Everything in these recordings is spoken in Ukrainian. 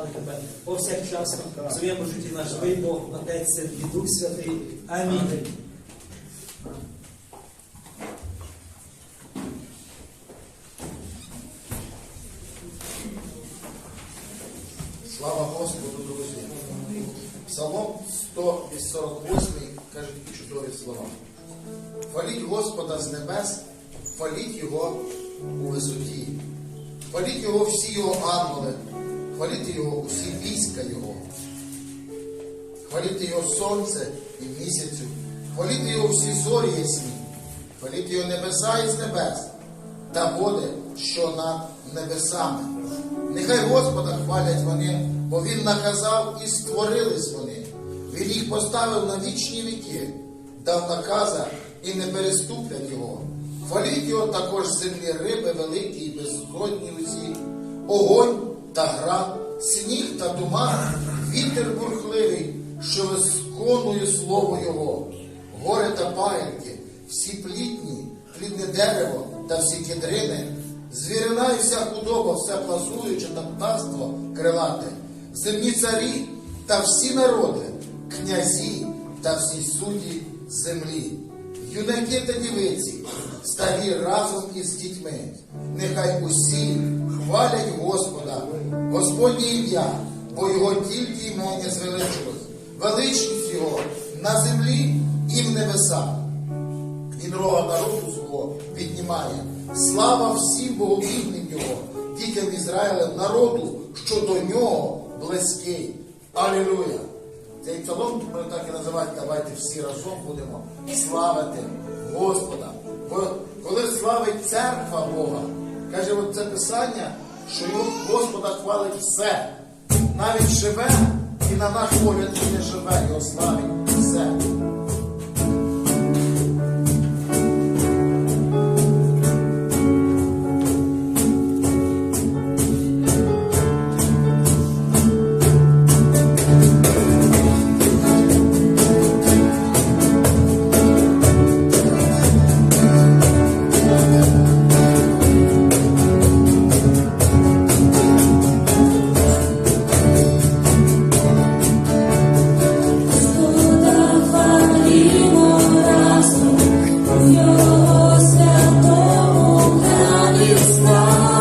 славити тебе повсякчасно в своєму житті наш живий Бог, Отець Син і Дух Святий. Амінь. Слава Господу, друзі. Псалом 148 каже такі чудові слова. Хваліть Господа з небес, хваліть Його у висоті. Хваліть Його всі Його ангели, хваліть Його усі війська Його. Хваліть Його сонце і місяцю, хваліть Його всі зорі ясні, хваліть Його небеса із небес та води, що над небесами. Нехай Господа хвалять вони, бо Він наказав і створились вони. Він їх поставив на вічні віки, дав наказа і не переступлять його. Хваліть його також землі риби великі і беззгодні усі, огонь та град, сніг та туман, вітер бурхливий, що висконує слово Його, гори та паїнки, всі плідні, плідне дерево та всі кедрини, звірина і вся худоба, все плазуюче та птаство крилате, земні царі та всі народи, князі та всі судді землі, юнаки та дівиці, старі разом із дітьми, нехай усі хвалять Господа, Господнє ім'я, бо його тільки імення звеличилось, величність його на землі і в небесах. Він рога народу свого піднімає. Слава всім богобійним його, дітям Ізраїля, народу, що до нього близький. Алілуя! Цей псалом ми так і називати, давайте всі разом будемо славити Господа. Бо коли славить церква Бога, каже от це писання, що його Господа хвалить все. Навіть живе і на наш погляд не живе, його славить все. Christ.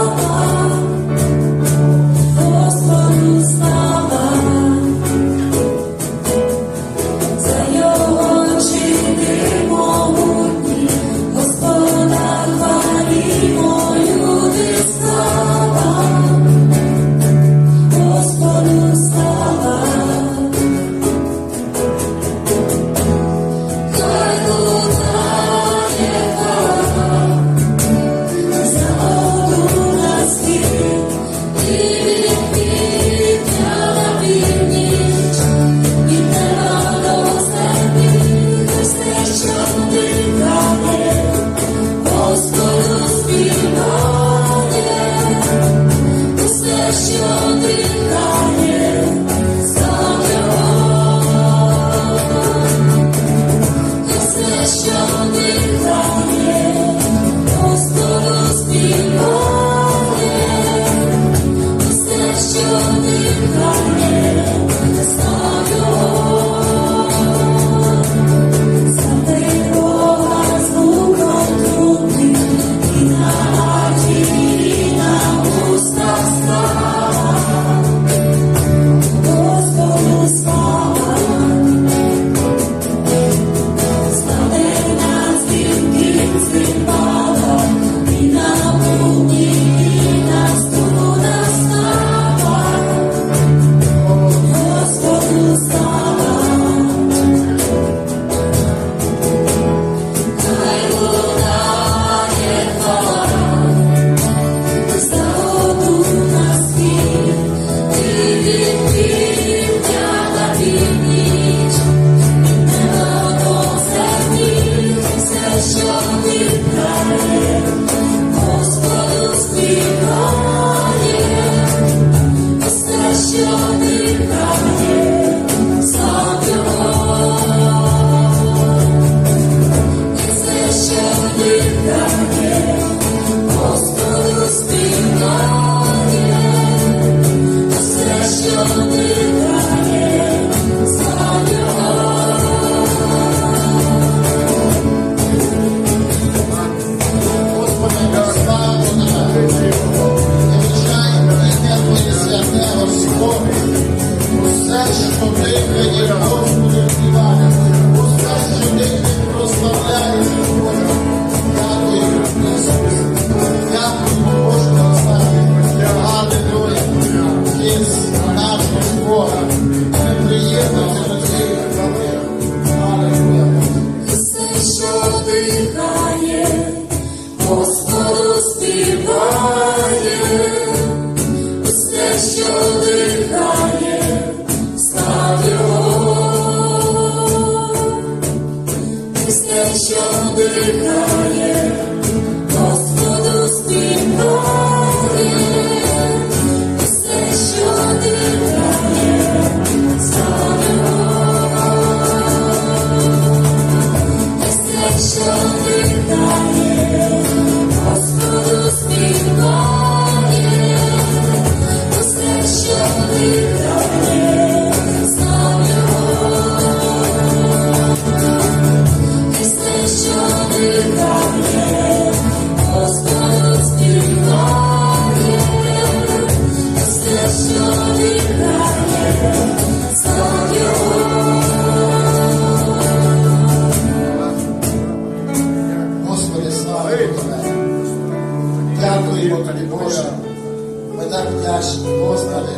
Вдячні, Господи,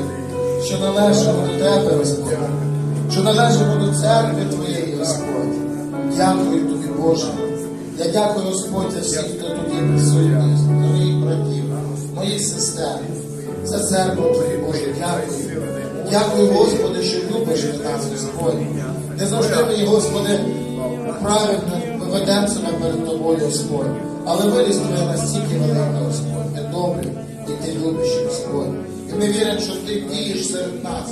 що належимо до Тебе, Господь, що належимо до церкви Твоєї, Господь. Дякую Тобі, Боже. Я дякую, Господь, за всіх, хто є присутній, моїх братів, моїх сестер, за церкву Твою, Боже, дякую. Дякую, Господи, що любиш нас, Господь. Не завжди мені, Господи, правильно ведемо себе перед тобою, Господь. Але вилізь твоя настільки велика, Господь. Ти добрий і ти любиш, Господь. І ми віримо, що ти дієш серед нас.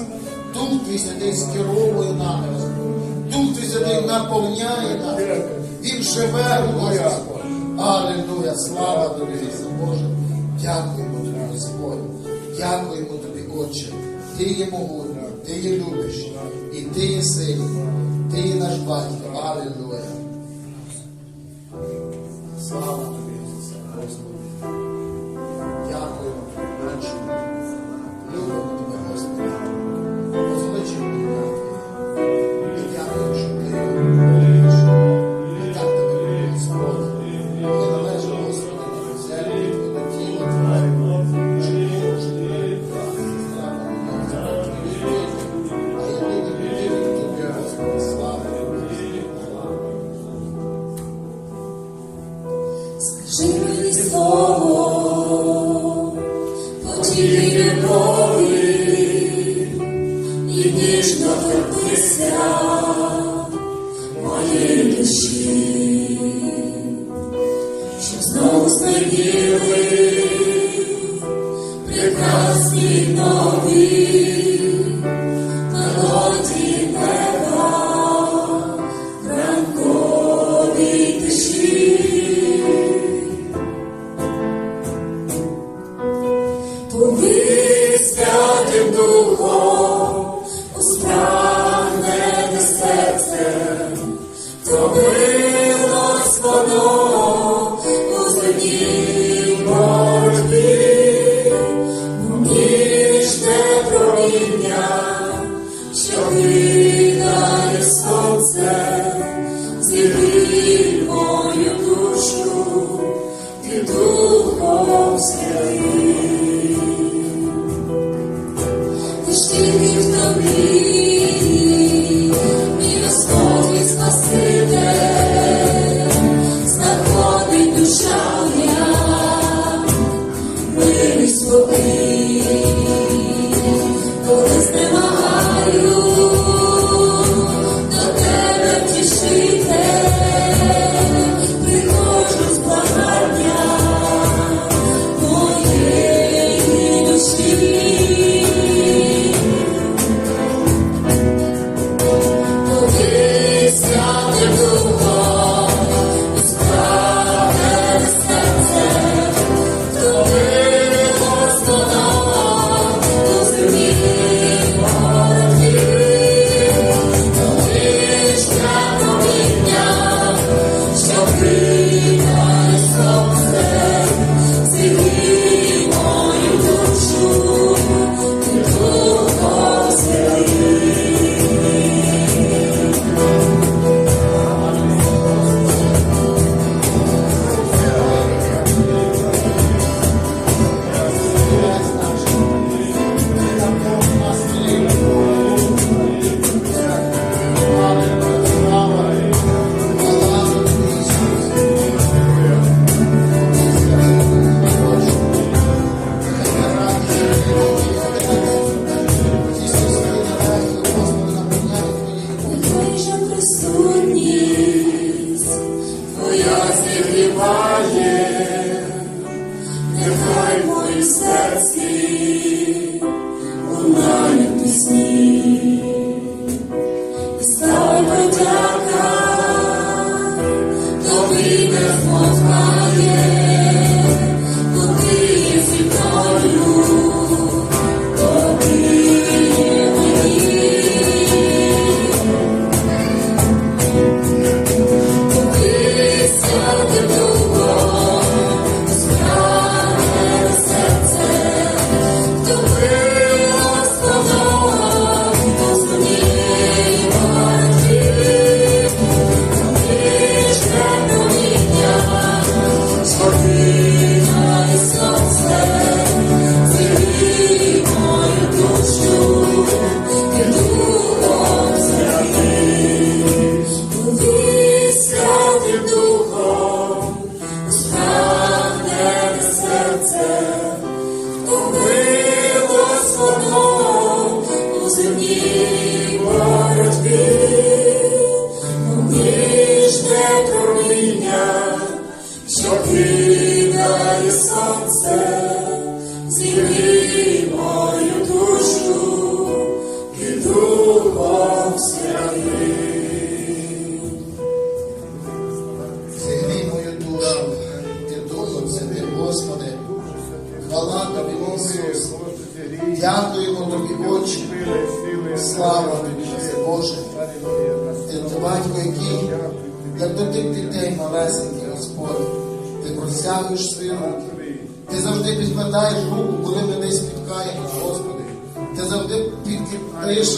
Дух твій святий скеровує нами, Господь. Дух твій святий наповняє нас. Він живе у нас, Господь. Аллилуйя, слава тобі, Боже. Дякуємо тобі, Господь. Дякуємо тобі, Отче. Ти є могутній, ти є любиш, і ти є сильний, ти є наш батько. Аллилуйя. Слава мені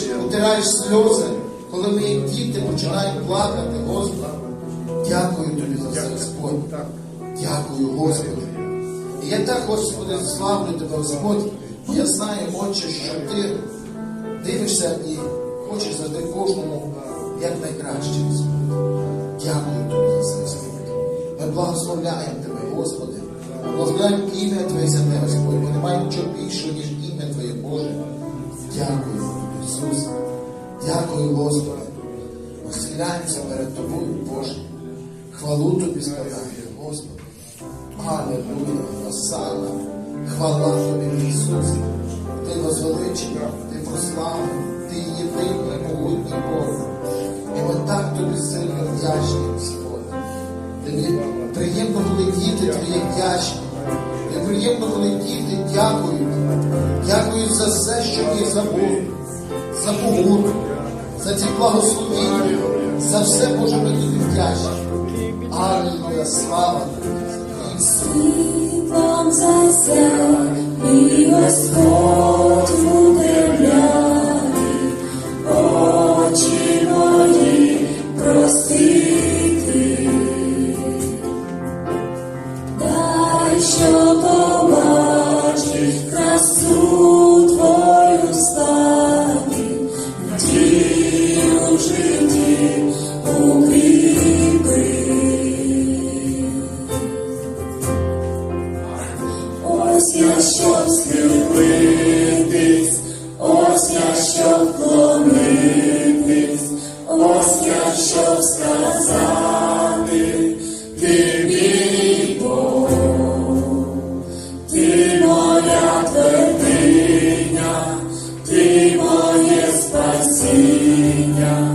підкидаєш, утираєш сльози, коли ми, діти, починаємо плакати, Господи. Дякую тобі за це, Господь. Дякую, Господи. І я так, Господи, славлю тебе, Господь. Я знаю, Отче, що ти дивишся і хочеш завжди кожному як найкраще. Дякую тобі за це, Господь. Ми благословляємо тебе, Господи. Ми благословляємо ім'я Твоє святе, Господь, бо немає нічого більшого, ніж ім'я Твоє Боже. Дякую Ісус. Дякую, Господи. Схиляємося перед Тобою, Боже. Хвалу Тобі складаю, Господи. Аллилуйя, Осана, хвала Тобі, Ісус. Ти возвеличений, Ти прославлений, Ти єдиний, могутній Бог. І ми так Тобі сильно вдячні сьогодні. Тобі приємно, коли діти Твої вдячні. Тобі приємно, коли діти дякують. Дякують за все, що є за Бог, за погоду, за ці благословіння, за все, Боже, ми тобі вдячні. Аллилуйя, слава. Світлом засяй, і Господь Señor.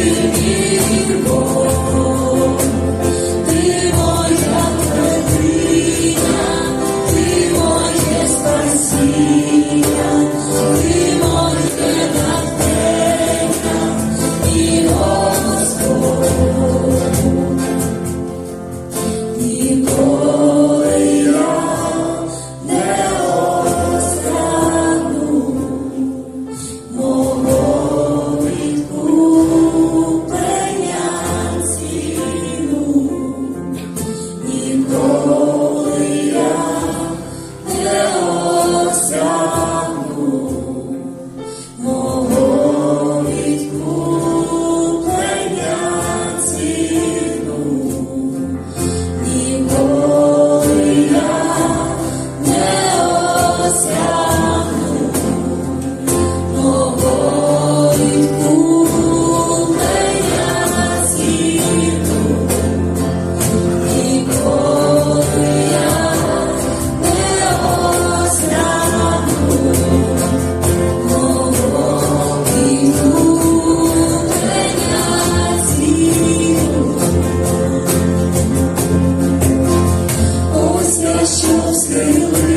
Jesus. Sailor.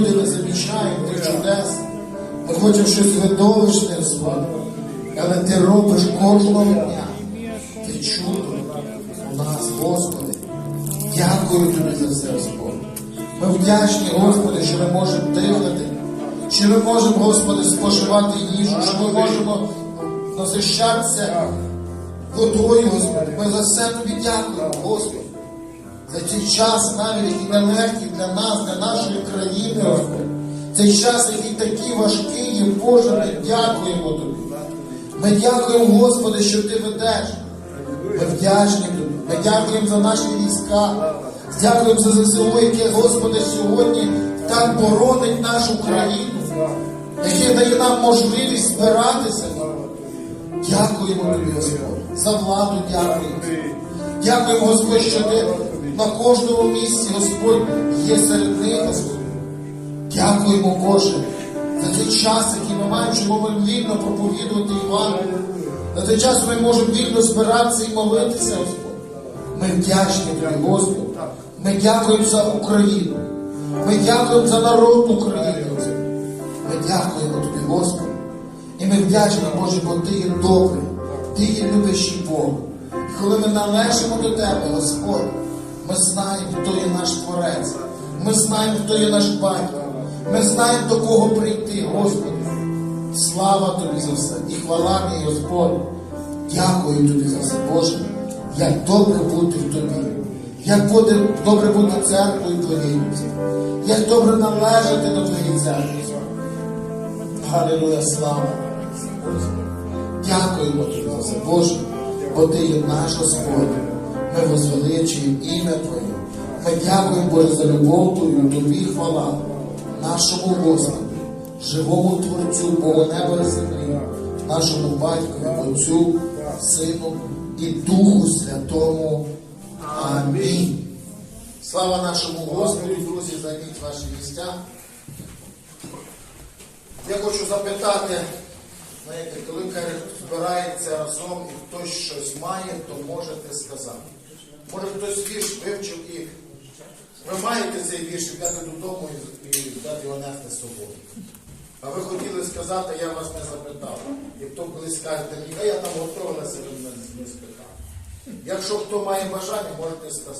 Люди, не замічаємо тих чудес. Ми хочемо щось видовищне, Господи. Але ти робиш кожного дня. Ти чудо у нас, Господи. Дякую тобі за це, Господь. Ми вдячні, Господи, що ми можемо дихати, що ми можемо, Господи, споживати їжу, що ми можемо насищатися водою, Господи. Ми за все тобі дякуємо, Господи. За цей час, навіть який нелегкий для нас, для нашої країни. Цей час, який такий важкий є, Боже, ми дякуємо тобі. Ми дякуємо, Господи, що ти ведеш. Ми вдячні тобі. Ми дякуємо за наші війська. Дякуємо за ЗСУ, яке, Господи, сьогодні так боронить нашу країну, яке дає нам можливість збиратися. Дякуємо тобі, Господь. За владу дякуємо. Дякуємо, Господь, що ти на кожному місці, Господь, є серед них, Господь. Дякуємо, Боже, за цей час, який ми маємо, що ми вільно проповідувати Івангелію. За цей час ми можемо вільно збиратися і молитися, Господь. Ми вдячні тобі, Господь. Ми дякуємо за Україну. Ми дякуємо за народ України, Господь. Ми дякуємо тобі, Господь. І ми вдячні, Боже, бо ти є добрий, ти є любящий Бог. І коли ми належимо до Тебе, Господь, ми знаємо, хто є наш Творець. Ми знаємо, хто є наш батько. Ми знаємо, до кого прийти, Господи. Слава тобі за все. І хвала мій Господь. Дякую тобі за все, Боже. Як добре бути в тобі. Як буде добре бути церквою твоєю. Як добре належати до твоєї церкви. Галилуя, слава. Дякуємо тобі за це, Боже, бо ти є наш Господь. Ми возвеличуємо ім'я Твоє. Ми дякуємо, Боже, за любов Твою, тобі хвала, нашому Господу, живому Творцю, Богу неба і землі, нашому батькові, Отцю, Сину і Духу Святому. Амінь. Слава нашому Господу, друзі, займіть ваші місця. Я хочу запитати, знаєте, коли збирається разом і хтось щось має, то можете сказати. Може хтось вірш вивчив і ви маєте цей вірш взяти додому і, дати його нести з собою. А ви хотіли сказати, я вас не запитав. І хто колись скажете, ні, а я там готовилася, ви мене не спитав. Якщо хто має бажання, можете сказати.